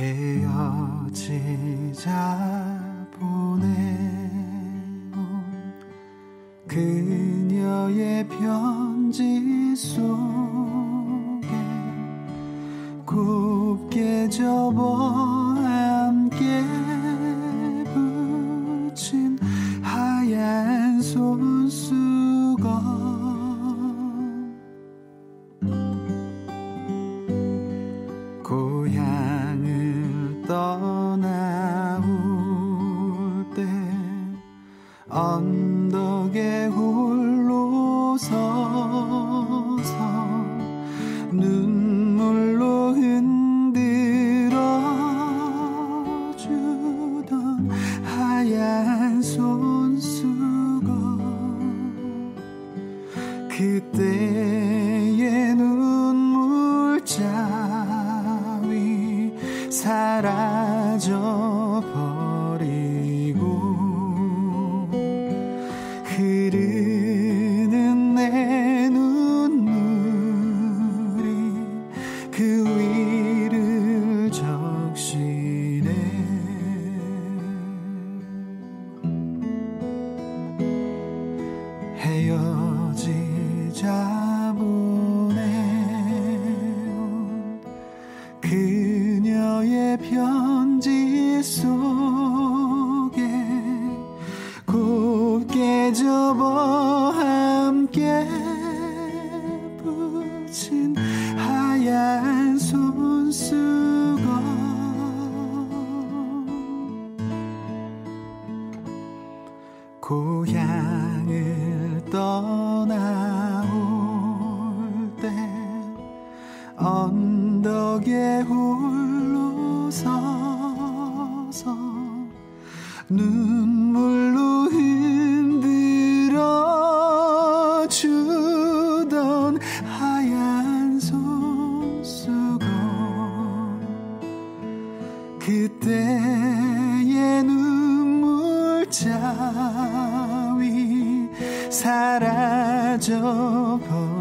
헤어지자 보내온 그녀의 편지 속에 곱게 접어 나올 때 언덕에 홀로 서서 눈물로 흔들어 주던 하얀 손수건 그때의 눈 사라져 버리고 흐르는 내 눈물이 그 위를 적시네. 헤어지자 편지 속에 곱게 접어 함께 붙인 하얀 손수건. 고향을 떠나올 때 언덕에 홀 로 서서 눈물로 흔들어 주던 하얀 손수건. 그때의 눈물 자위 사라져 버리고